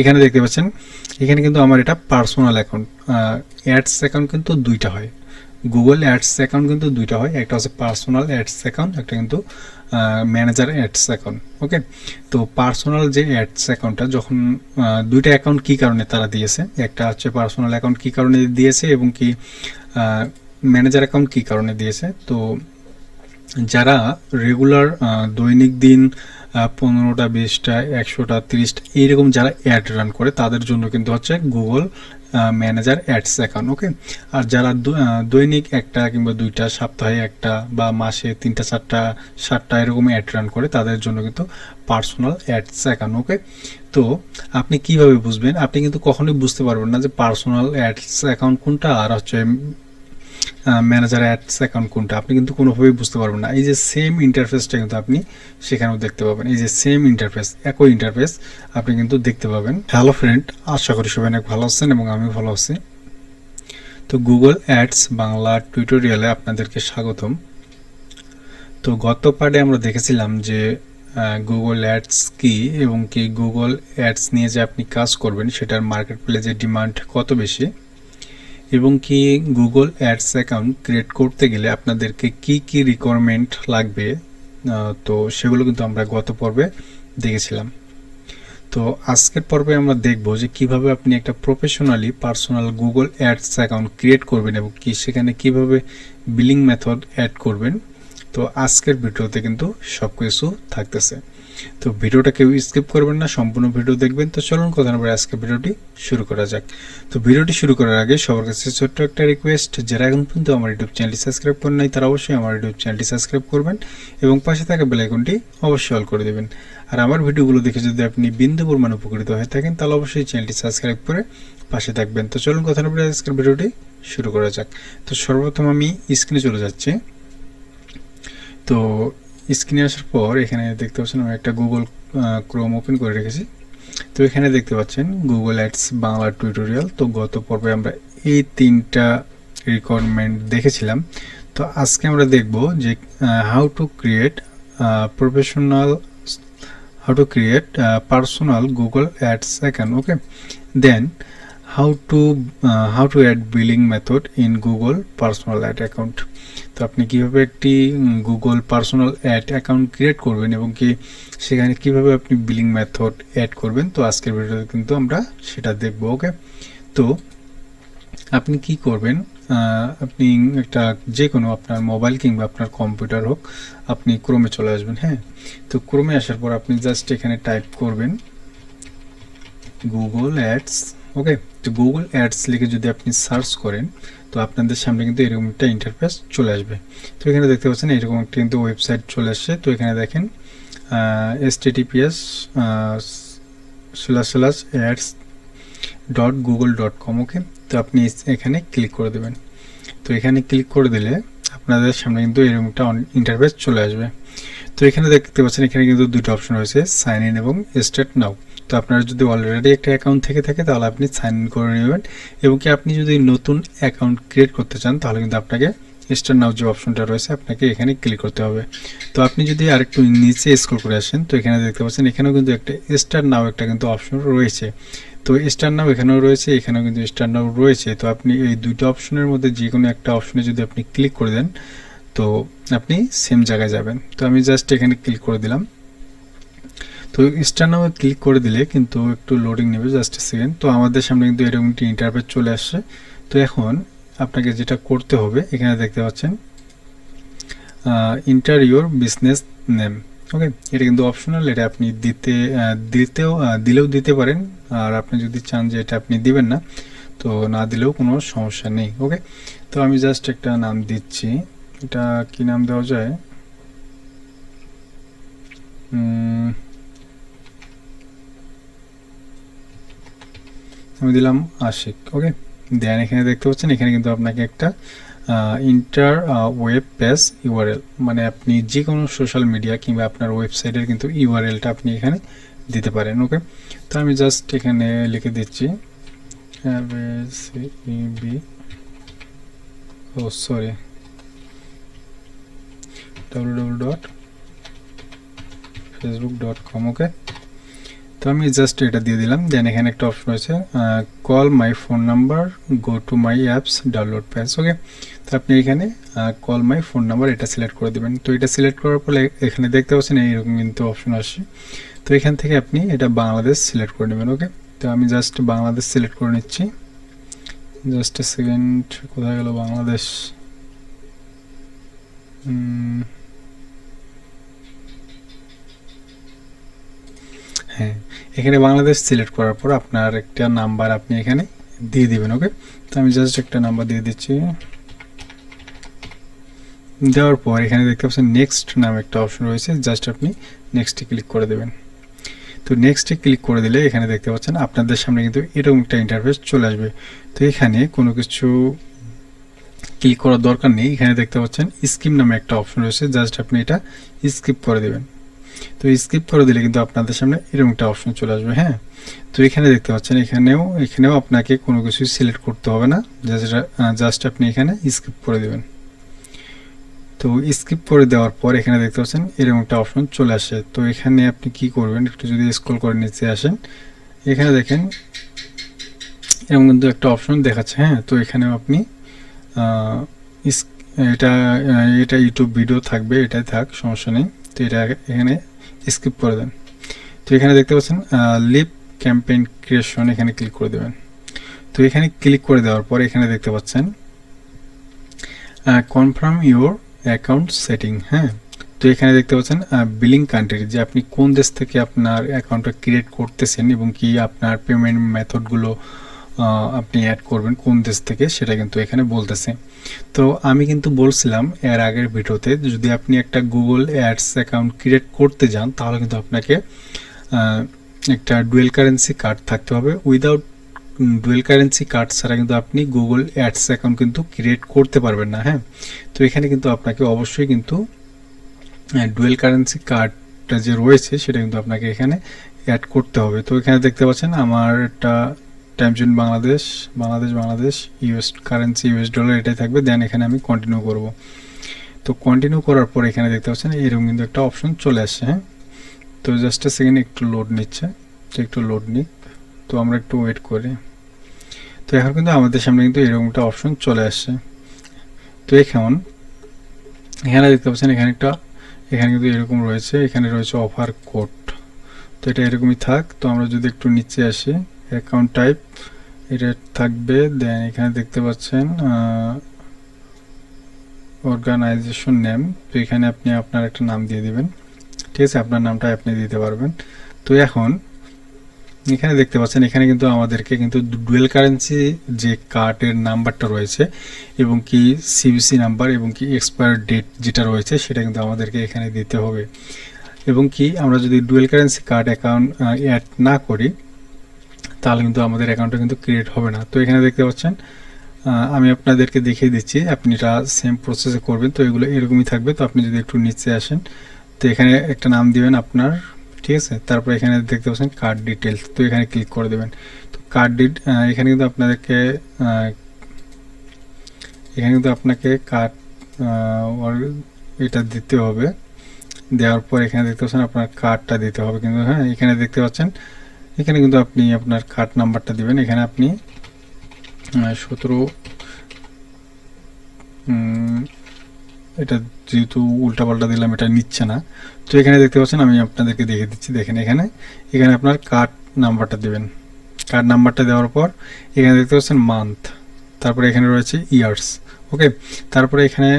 এখানে দেখতে পাচ্ছেন, এখানে কিন্তু আমার এটা পার্সোনাল অ্যাকাউন্ট অ্যাডস অ্যাকাউন্ট কিন্তু দুইটা হয়। গুগল অ্যাডস অ্যাকাউন্ট কিন্তু দুইটা হয়, একটা হচ্ছে পার্সোনাল অ্যাডস অ্যাকাউন্ট একটা কিন্তু ম্যানেজার অ্যাডস অ্যাকাউন্ট ওকে তো পার্সোনাল যে অ্যাডস অ্যাকাউন্টটা যখন দুইটা অ্যাকাউন্ট কী কারণে তারা দিয়েছে? একটা হচ্ছে পার্সোনাল অ্যাকাউন্ট কী কারণে দিয়েছে এবং কি ম্যানেজার অ্যাকাউন্ট কী কারণে দিয়েছে? তো যারা রেগুলার দৈনিক দিন পনেরোটা, বিশটা, একশোটা, তিরিশটা, এইরকম যারা অ্যাড রান করে, তাদের জন্য কিন্তু হচ্ছে Google manager ads account okay আর যারা দৈনিক একটা কিংবা দুইটা, সপ্তাহে একটা বা মাসে তিনটা, চারটা, সাতটা এরকম অ্যাড রান করে, তাদের জন্য কিন্তু পার্সোনাল অ্যাডস অ্যাকাউন্ট ওকে তো আপনি কীভাবে বুঝবেন? আপনি কিন্তু কখনোই বুঝতে পারবেন না যে পার্সোনাল অ্যাডস অ্যাকাউন্ট কোনটা আর হচ্ছে ম্যানেজার অ্যাডস অ্যাকাউন্ট কোনটা? আপনি কিন্তু কোনোভাবেই বুঝতে পারবেন না। এই যে সেম ইন্টারফেসটা কিন্তু আপনি সেখানেও দেখতে পাবেন। এই যে সেম ইন্টারফেস একই ইন্টারফেস আপনি কিন্তু দেখতে পাবেন। হ্যালো ফ্রেন্ড আশা করি সবাই অনেক ভালো আছেন এবং আমি ভালো আছি। তো গুগল অ্যাডস বাংলা টিউটোরিয়ালে আপনাদেরকে স্বাগতম। তো গত পার্টে আমরা দেখেছিলাম যে গুগল অ্যাডস কি এবং কি গুগল অ্যাডস নিয়ে যে আপনি কাজ করবেন, সেটার মার্কেট প্লেসে ডিমান্ড কত বেশি? এবং কি গুগল অ্যাডস অ্যাকাউন্ট ক্রিয়েট করতে গেলে আপনাদেরকে কি কি রিকোয়ারমেন্ট লাগবে তো সেগুলো কিন্তু আমরা গত পর্বে দেখেছিলাম। তো আজকের পর্বে আমরা দেখব যে কীভাবে আপনি একটা professionally personal Google ads account create করবেন এবং কি সেখানে কীভাবে বিলিং মেথড অ্যাড করবেন। তো আজকের ভিডিওতে কিন্তু সব কিছু থাকতেছে। তো ভিডিওটা কেউ স্কিপ করবেন না, সম্পূর্ণ ভিডিও দেখবেন। তো চলুন কথা না আজকে ভিডিওটি শুরু করা যাক। তো ভিডিওটি শুরু করার আগে সবার কাছে ছোট্ট একটা রিকোয়েস্ট যারা এখন পর্যন্ত আমার ইউটিউব চ্যানেলটি সাবস্ক্রাইব করেন নাই, তারা অবশ্যই আমার ইউটিউব চ্যানেলটি সাবস্ক্রাইব করবেন এবং পাশে থাকা বেল আইকনটি অবশ্যই অল করে দেবেন। আর আমার ভিডিওগুলো দেখে যদি আপনি বিন্দু পরিমাণ উপকৃত হয়ে থাকেন, তাহলে অবশ্যই চ্যানেলটি সাবস্ক্রাইব করে পাশে থাকবেন। তো চলুন কথা না আজকের ভিডিওটি শুরু করা যাক। তো সর্বপ্রথম আমি স্ক্রিনে চলে যাচ্ছি। তো স্ক্রিনে আসার পর এখানে দেখতে পাচ্ছেন আমি একটা গুগল ক্রোম ওপেন করে রেখেছি। তো এখানে দেখতে পাচ্ছেন গুগল অ্যাডস বাংলা টিউটোরিয়াল তো গত পর্বে আমরা এই তিনটা রিকোয়ারমেন্ট দেখেছিলাম। তো আজকে আমরা দেখব যে how to create professional how to create personal Google ads account okay then how to how to add billing method in Google personal ad account তো আপনি কীভাবে একটি Google personal ad account create করবেন এবং কি সেখানে কীভাবে আপনি বিলিং মেথড অ্যাড করবেন, তো আজকের ভিডিওতে কিন্তু আমরা সেটা দেখব ওকে তো আপনি কি করবেন আপনি একটা যে কোনো আপনার মোবাইল কিংবা আপনার কম্পিউটার হোক, আপনি ক্রোমে চলে আসবেন হ্যাঁ? তো ক্রোমে আসার পর আপনি জাস্ট এখানে টাইপ করবেন Google ads okay Google ads লিখে যদি আপনি সার্চ করেন, তো আপনাদের সামনে কিন্তু এরকম একটা ইন্টারফেস চলে আসবে। তো এখানে দেখতে পাচ্ছেন এরকম একটা কিন্তু ওয়েবসাইট চলে আসছে তো এখানে দেখেন https slash slash ads dot Google dot com okay তো আপনি এখানে ক্লিক করে দেবেন। তো এখানে ক্লিক করে দিলে আপনাদের সামনে কিন্তু এরকম একটা ইন্টারফেস চলে আসবে। তো এখানে দেখতে পাচ্ছেন এখানে কিন্তু দুটো অপশন রয়েছে সাইন ইন এবং স্টার্ট নাও তো আপনার যদি অলরেডি একটা অ্যাকাউন্ট থেকে থাকে, তাহলে আপনি সাইন ইন করে নেবেন। এবং কি আপনি যদি নতুন অ্যাকাউন্ট ক্রিয়েট করতে চান, তাহলে কিন্তু আপনাকে স্টার নাও যে অপশনটা রয়েছে, আপনাকে এখানে ক্লিক করতে হবে। তো আপনি যদি আরেকটু নিচে স্ক্রল করে আসেন, তো এখানে দেখতে পাচ্ছেন, এখানেও কিন্তু একটা স্টার নাও একটা কিন্তু অপশন রয়েছে। তো স্টার নাও এখানেও রয়েছে, এখানেও কিন্তু স্টার নাও রয়েছে। তো আপনি এই দুইটা অপশনের মধ্যে যে কোনো একটা অপশনে যদি আপনি ক্লিক করে দেন, তো আপনি সেম জায়গায় যাবেন। তো আমি জাস্ট এখানে ক্লিক করে দিলাম। তো স্টার নামে ক্লিক করে দিলে কিন্তু একটু লোডিং নেবে জাস্ট সেকেন্ড তো আমাদের সামনে কিন্তু এরকম একটি ইন্টারফেস চলে আসছে। তো এখন আপনাকে যেটা করতে হবে, এখানে দেখতে পাচ্ছেন enter your business name okay এটা কিন্তু অপশনাল এটা আপনি দিতে দিতেও দিলেও দিতে পারেন। আর আপনি যদি চান যে এটা আপনি দিবেন না, তো না দিলেও কোনো সমস্যা নেই। ওকে তো আমি জাস্ট একটা নাম দিচ্ছি। এটা কি নাম দেওয়া যায়? আমি দিলাম আশিক ওকে দেন এখানে দেখতে পাচ্ছেন, এখানে কিন্তু আপনাকে একটা ইন্টার ওয়েব পেজ ইউআরএল মানে আপনি যে কোনো সোশ্যাল মিডিয়া কিংবা আপনার ওয়েবসাইটের কিন্তু ইউআরএলটা আপনি এখানে দিতে পারেন ওকে তো আমি জাস্ট এখানে লিখে দিচ্ছি ও sorry W W dot Facebook dot com okay তো আমি জাস্ট এটা দিয়ে দিলাম। দেন এখানে একটা অপশন রয়েছে। Call my phone number go to my apps download page okay তো আপনি এখানে কল মাই ফোন নাম্বার এটা সিলেক্ট করে দেবেন। তো এটা সিলেক্ট করার পরে এখানে দেখতে পাচ্ছেন এইরকম কিন্তু অপশন আসছে। তো এখান থেকে আপনি এটা বাংলাদেশ সিলেক্ট করে নেবেন ওকে তো আমি জাস্ট বাংলাদেশ সিলেক্ট করে নিচ্ছি। জাস্ট সেকেন্ড কোথায় গেল বাংলাদেশ? হ্যাঁ এখানে বাংলাদেশ সিলেক্ট করার পর আপনার একটা নাম্বার আপনি এখানে দিয়ে দিবেন ওকে তো আমি জাস্ট একটা নাম্বার দিয়ে দিচ্ছি। দেওয়ার পর এখানে দেখতে পাচ্ছেন নেক্সট নামে একটা অপশন রয়েছে জাস্ট আপনি নেক্সটে ক্লিক করে দেবেন। তো নেক্সটে ক্লিক করে দিলে এখানে দেখতে পাচ্ছেন আপনাদের সামনে কিন্তু এরকম একটা ইন্টারফেস চলে আসবে। তো এখানে কোনো কিছু ক্লিক করার দরকার নেই, এখানে দেখতে পাচ্ছেন স্কিপ নামে একটা অপশন রয়েছে জাস্ট আপনি এটা স্কিপ করে দেবেন। তো স্কিপ করে দিলে কিন্তু আপনাদের সামনে এরকম একটা অপশন চলে আসবে হ্যাঁ? তো এখানে দেখতে পাচ্ছেন, এখানেও এখানেও আপনাকে কোনো কিছু সিলেক্ট করতে হবে না জাস্ট আপনি এখানে স্কিপ করে দেবেন। তো স্কিপ করে দেওয়ার পর এখানে দেখতে পাচ্ছেন এরকম একটা অপশন চলে আসে। তো এখানে আপনি কি করবেন, একটু যদি স্ক্রল করে নিচে আসেন, এখানে দেখেন এরকম কিন্তু একটা অপশন দেখাচ্ছে হ্যাঁ? তো এখানেও আপনি এটা এটা ইউটিউব ভিডিও থাকবে, এটাই থাক, সমস্যা নেই। তো এটা এখানে স্কিপ করে দেন। তো এখানে দেখতে পাচ্ছেন লিপ ক্যাম্পেইন ক্রিয়েশন এখানে ক্লিক করে দেবেন। তো এখানে ক্লিক করে দেওয়ার পর এখানে দেখতে পাচ্ছেন কনফার্ম ইউর অ্যাকাউন্ট সেটিং হ্যাঁ? তো এখানে দেখতে পাচ্ছেন বিলিং কান্ট্রি যে আপনি কোন দেশ থেকে আপনার অ্যাকাউন্টটা ক্রিয়েট করতেছেন এবং কি আপনার পেমেন্ট মেথডগুলো আপনি অ্যাড করবেন কোন দেশ থেকে, সেটা কিন্তু এখানে বলতেছে। তো আমি কিন্তু বলছিলাম এর আগের ভিডিওতে, যদি আপনি একটা গুগল অ্যাডস অ্যাকাউন্ট ক্রিয়েট করতে যান, তাহলে কিন্তু আপনাকে একটা ডুয়েল কারেন্সি কার্ড থাকতে হবে। উইদাউট ডুয়েল কারেন্সি কার্ড ছাড়া কিন্তু আপনি গুগল অ্যাডস অ্যাকাউন্ট কিন্তু ক্রিয়েট করতে পারবেন না হ্যাঁ? তো এখানে কিন্তু আপনাকে অবশ্যই কিন্তু ডুয়েল কারেন্সি কার্ডটা যে রয়েছে, সেটা কিন্তু আপনাকে এখানে অ্যাড করতে হবে। তো এখানে দেখতে পাচ্ছেন, আমার একটা time zone Bangladesh Bangladesh Bangladesh US currency US dollar এটাই থাকবে। দেন এখানে আমি কন্টিনিউ করব। তো কন্টিনিউ করার পর এখানে দেখতে পাচ্ছেন, এরকম কিন্তু একটা অপশন চলে আসছে হ্যাঁ? তো জাস্ট সেকেন্ড একটু লোড নিচ্ছে। তো একটু লোড নিক। তো আমরা একটু ওয়েট করি। তো এখন কিন্তু আমাদের সামনে কিন্তু এরকম একটা অপশন চলে আসছে। তো এখন এখানে দেখতে পাচ্ছেন, এখানে একটা, এখানে কিন্তু এরকম রয়েছে। এখানে রয়েছে অফার কোড তো এটা এরকমই থাক। তো আমরা যদি একটু নিচে আসি অ্যাকাউন্ট টাইপ এটা থাকবে দেন এখানে দেখতে পাচ্ছেন অর্গানাইজেশন নেম তো এখানে আপনি আপনার একটা নাম দিয়ে দিবেন, ঠিক আছে? আপনার নামটা আপনি দিতে পারবেন। তো এখন, এখানে দেখতে পাচ্ছেন, এখানে কিন্তু আমাদেরকে কিন্তু ডুয়েল কারেন্সি যে কার্ডের নাম্বারটা রয়েছে, এবং কি সিবিসি নাম্বার এবং কি এক্সপায়ার ডেট যেটা রয়েছে, সেটা কিন্তু আমাদেরকে এখানে দিতে হবে। এবং কি, আমরা যদি dual currency card account add না করি তাহলে কিন্তু আমাদের অ্যাকাউন্টটা কিন্তু ক্রিয়েট হবে না। তো এখানে দেখতে পাচ্ছেন আমি আপনাদেরকে দেখিয়ে দিচ্ছি, আপনি এটা সেম প্রসেসে করবেন, তো এগুলো এরকমই থাকবে। তো আপনি যদি একটু নিচে আসেন, তো এখানে একটা নাম দিবেন আপনার, ঠিক আছে? তারপর এখানে দেখতে পাচ্ছেন কার্ড ডিটেলস তো এখানে ক্লিক করে দেবেন। তো কার্ড ডিট এখানে কিন্তু আপনাদেরকে এখানে কিন্তু আপনাকে কার্ড এটা দিতে হবে। দেওয়ার পর এখানে দেখতে পাচ্ছেন আপনার কার্ডটা দিতে হবে কিন্তু হ্যাঁ? এখানে দেখতে পাচ্ছেন এখানে কিন্তু আপনি আপনার কার্ড নাম্বারটা দিবেন। এখানে আপনি সতেরো এটা যেহেতু উল্টাপাল্টা দিলাম, এটা নিচ্ছে না। তো এখানে দেখতে পাচ্ছেন, আমি আপনাদেরকে দেখে দিচ্ছি। দেখেন এখানে এখানে আপনার কার্ড নাম্বারটা দেবেন। কার্ড নাম্বারটা দেওয়ার পর, এখানে দেখতে পাচ্ছেন মান্থ তারপরে এখানে রয়েছে ইয়ার্স ওকে তারপরে এখানে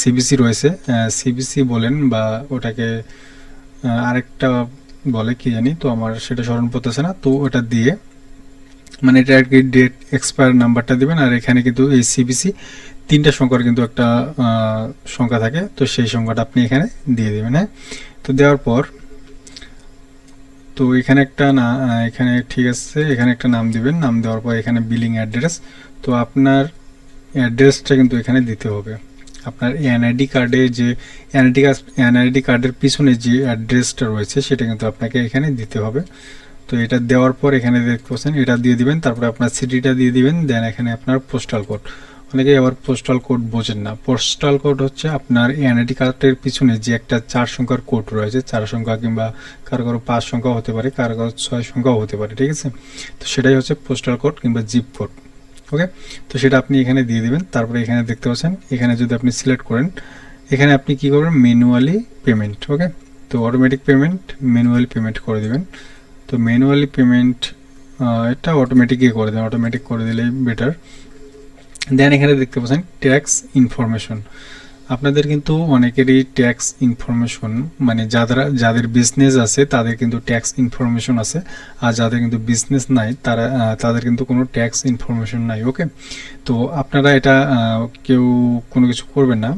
সিবিসি রয়েছে। সিবিসি বলেন বা ওটাকে আরেকটা বলে কি জানি, তো আমার সেটা স্মরণ পড়তেছে না। তো ওটা দিয়ে মানে এটা আর কি ডেট এক্সপায়ার নাম্বারটা দিবেন, আর এখানে কিন্তু এই সিবিসি তিনটা সংখ্যার কিন্তু একটা সংখ্যা থাকে। তো সেই সংখ্যাটা আপনি এখানে দিয়ে দেবেন হ্যাঁ? তো দেওয়ার পর, তো এখানে একটা না এখানে ঠিক আছে, এখানে একটা নাম দিবেন। নাম দেওয়ার পর এখানে বিলিং অ্যাড্রেস তো আপনার অ্যাড্রেসটা কিন্তু এখানে দিতে হবে। আপনার এনআইডি কার্ডে যে, এনআইডি এনআইডি কার্ডের পিছনে যে অ্যাড্রেসটা রয়েছে, সেটা কিন্তু আপনাকে এখানে দিতে হবে। তো এটা দেওয়ার পর এখানে দেখতে পাচ্ছেন, এটা দিয়ে দিবেন, তারপরে আপনার সিটিটা দিয়ে দিবেন, দেন এখানে আপনার পোস্টাল কোড অনেকে আবার পোস্টাল কোড বোঝেন না। পোস্টাল কোড হচ্ছে আপনার এনআইডি কার্ডের পিছনে যে একটা চার সংখ্যার কোড রয়েছে, চার সংখ্যা কিংবা কারও কারও পাঁচ সংখ্যাও হতে পারে, কারও কারও ছয় সংখ্যাও হতে পারে, ঠিক আছে? তো সেটাই হচ্ছে পোস্টাল কোড কিংবা জিপ কোড ওকে? তো সেটা আপনি এখানে দিয়ে দিবেন, তারপরে এখানে দেখতে পাচ্ছেন, এখানে যদি আপনি সিলেক্ট করেন, এখানে আপনি কি করবেন? Manually payment okay? তো অটোমেটিক পেমেন্ট ম্যানুয়ালি পেমেন্ট করে দিবেন। তো ম্যানুয়ালি পেমেন্ট এটা অটোমেটিকই করে দেন অটোমেটিক করে দিলেই বেটার দেন এখানে দেখতে পাচ্ছেন ট্যাক্স ইনফরমেশন আপনাদের কিন্তু অনেকেরই ট্যাক্স ইনফরমেশন মানে যারা যাদের বিজনেস আছে, তাদের কিন্তু ট্যাক্স ইনফরমেশন আছে। আর যাদের কিন্তু বিজনেস নাই, তারা তাদের কিন্তু কোনো ট্যাক্স ইনফরমেশন নাই ওকে তো আপনারা এটা কেউ কোনো কিছু করবেন না।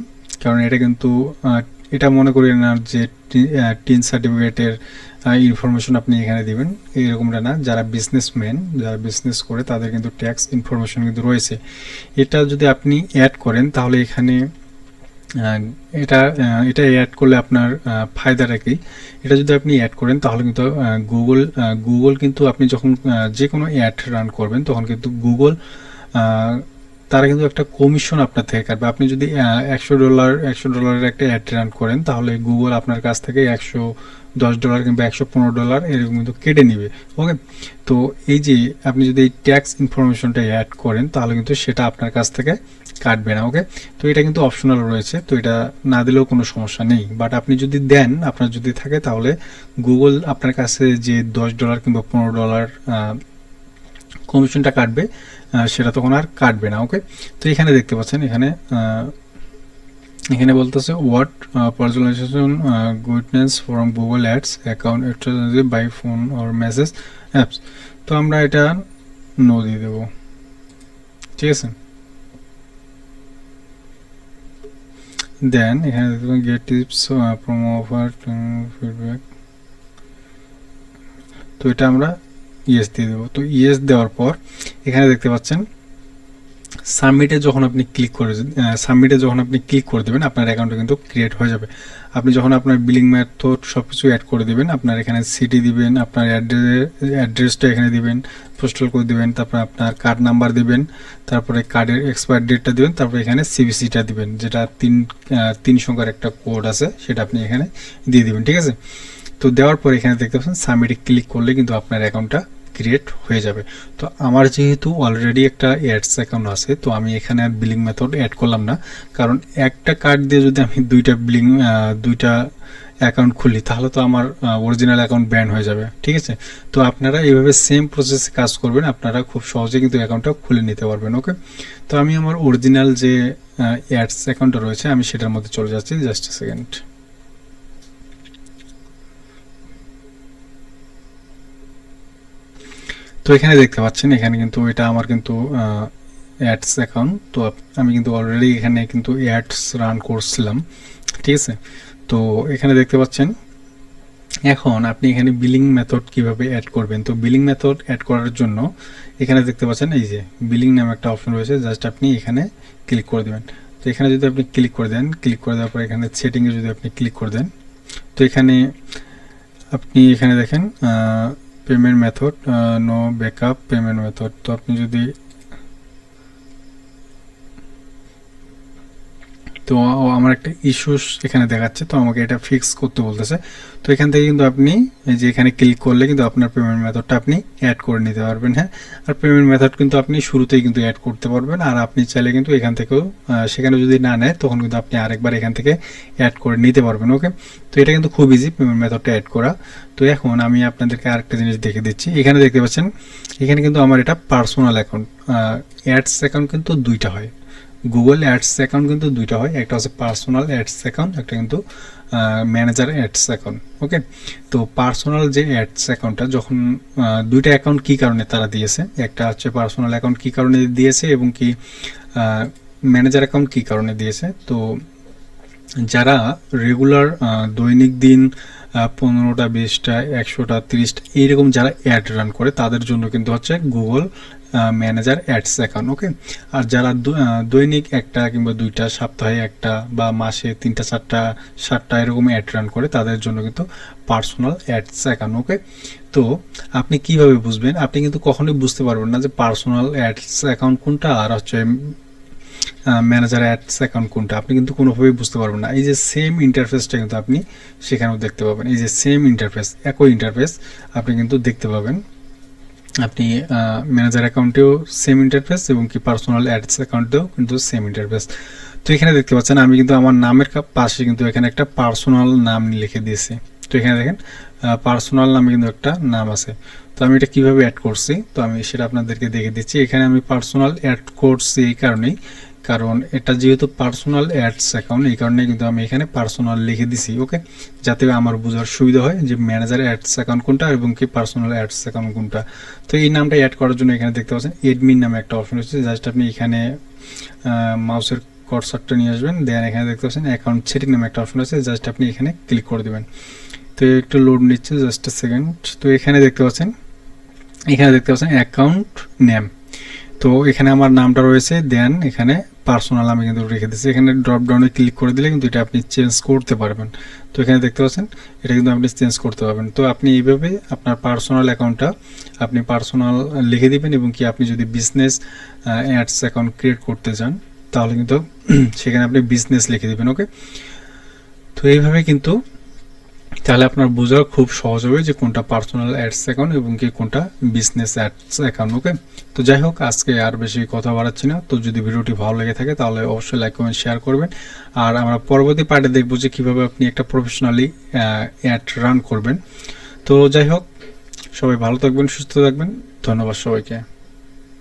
কারণ এটা কিন্তু এটা মনে করি না যে টিন সার্টিফিকেটের ইনফরমেশন আপনি এখানে দিবেন। এরকমটা না, যারা বিজনেসম্যান যারা বিজনেস করে, তাদের কিন্তু ট্যাক্স ইনফরমেশন কিন্তু রয়েছে। এটা যদি আপনি অ্যাড করেন, তাহলে এখানে এটা এটা অ্যাড করলে আপনার ফায়দাটা কি? এটা যদি আপনি অ্যাড করেন, তাহলে কিন্তু গুগল গুগল কিন্তু আপনি যখন যে কোনো অ্যাড রান করবেন, তখন কিন্তু গুগল তারা কিন্তু একটা কমিশন আপনার থেকে কাটবে। আপনি যদি একশো ডলার একশো ডলারের একটা অ্যাড রান করেন, তাহলে গুগল আপনার কাছ থেকে একশো দশ ডলার কিংবা একশো পনেরো ডলার এরকম কিন্তু কেটে নিবে ওকে তো এই যে আপনি যদি এই ট্যাক্স ইনফরমেশনটা অ্যাড করেন, তাহলে কিন্তু সেটা আপনার কাছ থেকে কাটবে না ওকে তো এটা কিন্তু অপশনাল রয়েছে, তো এটা না দিলেও কোনো সমস্যা নেই। বাট আপনি যদি দেন, আপনার যদি থাকে, তাহলে গুগল আপনার কাছে যে দশ ডলার কিংবা পনেরো ডলার কমিশনটা কাটবে সেটা তখন আর কাটবে না ওকে তো এখানে দেখতে পাচ্ছেন, এখানে এখানে বলতেছে what personalization goodness from Google ads account by phone or message apps তো আমরা এটা নো দিয়ে দেবো। ঠিক আছে? দেন এখানে দেখবেন get tips promo offer feedback তো এটা আমরা ইয়েস দিয়ে দেবো। তো ইয়েস দেওয়ার পর এখানে দেখতে পাচ্ছেন সাবমিটে যখন আপনি ক্লিক করে সাবমিটে যখন আপনি ক্লিক করে দেবেন, আপনার অ্যাকাউন্টটা কিন্তু ক্রিয়েট হয়ে যাবে। আপনি যখন আপনার বিলিং মেথড সব কিছু অ্যাড করে দেবেন, আপনার এখানে সিটি দিবেন, আপনার অ্যাড্রেস অ্যাড্রেসটা এখানে দিবেন পোস্টাল কোড দিবেন, তারপর আপনার কার্ড নাম্বার দিবেন, তারপরে কার্ডের এক্সপায়ার ডেটটা দিবেন, তারপরে এখানে সিবিসিটা দিবেন, যেটা তিন তিন সংখ্যার একটা কোড আছে, সেটা আপনি এখানে দিয়ে দিবেন, ঠিক আছে? তো দেওয়ার পর এখানে দেখতে পাচ্ছেন সাবমিটে ক্লিক করলে কিন্তু আপনার অ্যাকাউন্টটা ক্রিয়েট হয়ে যাবে। তো আমার যেহেতু অলরেডি একটা অ্যাডস অ্যাকাউন্ট আছে, তো আমি এখানে আর বিলিং মেথড অ্যাড করলাম না। কারণ একটা কার্ড দিয়ে যদি আমি দুইটা বিলিং দুইটা অ্যাকাউন্ট খুলি, তাহলে তো আমার অরিজিনাল অ্যাকাউন্ট ব্যান হয়ে যাবে। ঠিক আছে? তো আপনারা এইভাবে সেম প্রসেসে কাজ করবেন, আপনারা খুব সহজে কিন্তু অ্যাকাউন্টটা খুলে নিতে পারবেন ওকে তো আমি আমার অরিজিনাল যে অ্যাডস অ্যাকাউন্টটা রয়েছে, আমি সেটার মধ্যে চলে যাচ্ছি জাস্ট সেকেন্ড তো এখানে দেখতে পাচ্ছেন, এখানে কিন্তু এটা আমার কিন্তু অ্যাডস অ্যাকাউন্ট তো আমি কিন্তু অলরেডি এখানে কিন্তু অ্যাডস রান করছিলাম, ঠিক আছে? তো এখানে দেখতে পাচ্ছেন, এখন আপনি এখানে বিলিং মেথড কীভাবে অ্যাড করবেন? তো বিলিং মেথড অ্যাড করার জন্য এখানে দেখতে পাচ্ছেন, এই যে বিলিং নামে একটা অপশন রয়েছে জাস্ট আপনি এখানে ক্লিক করে দেবেন। তো এখানে যদি আপনি ক্লিক করে দেন ক্লিক করে দেওয়ার পর এখানে সেটিংয়ে যদি আপনি ক্লিক করে দেন, তো এখানে আপনি এখানে দেখেন payment method no backup payment method তো আপনি যদি তো আমার একটা ইস্যুস এখানে দেখাচ্ছে, তো আমাকে এটা ফিক্স করতে বলতেছে। তো এখান থেকে কিন্তু আপনি এই যে এখানে ক্লিক করলে কিন্তু আপনার পেমেন্ট মেথডটা আপনি অ্যাড করে নিতে পারবেন হ্যাঁ? আর পেমেন্ট মেথড কিন্তু আপনি শুরুতেই কিন্তু অ্যাড করতে পারবেন, আর আপনি চাইলে কিন্তু এখান থেকেও সেখানে যদি না নেয়, তখন কিন্তু আপনি আরেকবার এখান থেকে অ্যাড করে নিতে পারবেন ওকে তো এটা কিন্তু খুব ইজি পেমেন্ট মেথডটা অ্যাড করা। তো এখন আমি আপনাদেরকে আরেকটা জিনিস দেখে দিচ্ছি। এখানে দেখতে পাচ্ছেন, এখানে কিন্তু আমার এটা পার্সোনাল অ্যাকাউন্ট অ্যাডস অ্যাকাউন্ট কিন্তু দুইটা হয়। গুগল অ্যাডস অ্যাকাউন্ট কিন্তু দুইটা হয়। একটা হচ্ছে পার্সোনাল অ্যাডস অ্যাকাউন্ট একটা কিন্তু ম্যানেজার অ্যাডস অ্যাকাউন্ট ওকে তো পার্সোনাল যে অ্যাডস অ্যাকাউন্টটা যখন দুইটা অ্যাকাউন্ট কী কারণে তারা দিয়েছে? একটা হচ্ছে পার্সোনাল অ্যাকাউন্ট কী কারণে দিয়েছে এবং কি ম্যানেজার অ্যাকাউন্ট কী কারণে দিয়েছে? তো যারা রেগুলার দৈনিক দিন পনেরোটা, বিশটা, একশোটা, তিরিশটা, এইরকম যারা অ্যাড রান করে, তাদের জন্য কিন্তু হচ্ছে Google manager ads account okay আর যারা দৈনিক একটা কিংবা দুইটা, সপ্তাহে একটা বা মাসে তিনটা, চারটা, সাতটা এরকম অ্যাড রান করে, তাদের জন্য কিন্তু পার্সোনাল অ্যাডস অ্যাকাউন্ট ওকে তো আপনি কীভাবে বুঝবেন? আপনি কিন্তু কখনোই বুঝতে পারবেন না যে পার্সোনাল অ্যাডস অ্যাকাউন্ট কোনটা আর হচ্ছে ম্যানেজার অ্যাডস অ্যাকাউন্ট কোনটা? আপনি কিন্তু কোনোভাবেই বুঝতে পারবেন না। এই যে সেম ইন্টারফেসটা কিন্তু আপনি সেখানেও দেখতে পাবেন। এই যে সেম ইন্টারফেস একই ইন্টারফেস আপনি কিন্তু দেখতে পাবেন। আপনি ম্যানেজার অ্যাকাউন্টেও সেম ইন্টারফেস এবং কি পার্সোনাল অ্যাডস অ্যাকাউন্টেও কিন্তু সেম ইন্টারফেস তো এখানে দেখতে পাচ্ছেন, আমি কিন্তু আমার নামের পাশে কিন্তু এখানে একটা পার্সোনাল নাম লিখে দিয়েছি। তো এখানে দেখেন পার্সোনাল নামে কিন্তু একটা নাম আছে। তো আমি এটা কীভাবে অ্যাড করছি? তো আমি সেটা আপনাদেরকে দেখে দিচ্ছি। এখানে আমি পার্সোনাল অ্যাড করছি এই কারণেই। কারণ এটা যেহেতু পার্সোনাল অ্যাডস অ্যাকাউন্ট এই কারণে কিন্তু আমি এখানে পার্সোনাল লিখে দিছি ওকে যাতে আমার বোঝার সুবিধা হয় যে ম্যানেজার অ্যাডস অ্যাকাউন্ট কোনটা এবং কি পার্সোনাল অ্যাডস অ্যাকাউন্ট কোনটা। তো এই নামটা অ্যাড করার জন্য এখানে দেখতে পাচ্ছেন এডমিন নামে একটা অপশন রয়েছে জাস্ট আপনি এখানে মাউসের কর্সারটা নিয়ে আসবেন দেন এখানে দেখতে পাচ্ছেন অ্যাকাউন্ট সেটিং নামে একটা অপশন আছে জাস্ট আপনি এখানে ক্লিক করে দেবেন। তো একটু লোড নিচ্ছে জাস্ট সেকেন্ড তো এখানে দেখতে পাচ্ছেন, এখানে দেখতে পাচ্ছেন অ্যাকাউন্ট নেম তো এখানে আমার নামটা রয়েছে দেন এখানে পার্সোনাল আমি কিন্তু রেখে দিচ্ছি এখানে ড্রপ ডাউনে ক্লিক করে দিলে কিন্তু এটা আপনি চেঞ্জ করতে পারবেন। তো এখানে দেখতে পাচ্ছেন, এটা কিন্তু আপনি চেঞ্জ করতে পারবেন। তো আপনি এইভাবে আপনার পার্সোনাল অ্যাকাউন্টটা আপনি পার্সোনাল লিখে দিবেন এবং কি আপনি যদি বিজনেস অ্যাডস অ্যাকাউন্ট ক্রিয়েট করতে চান, তাহলে কিন্তু সেখানে আপনি বিজনেস লিখে দেবেন ওকে তো এইভাবে কিন্তু তাহলে আপনার বোঝা খুব সহজ হবে যে কোনটা পার্সোনাল অ্যাডস অ্যাকাউন্ট এবং কি কোনটা বিজনেস অ্যাডস অ্যাকাউন্ট ওকে তো যাই হোক, আজকে আর বেশি কথা বাড়াচ্ছি না। তো যদি ভিডিওটি ভালো লেগে থাকে, তাহলে অবশ্যই লাইক কমেন্ট শেয়ার করবেন। আর আমরা পরবর্তী পার্টে দেখব যে কীভাবে আপনি একটা প্রফেশনালি অ্যাড রান করবেন। তো যাই হোক, সবাই ভালো থাকবেন, সুস্থ থাকবেন। ধন্যবাদ সবাইকে।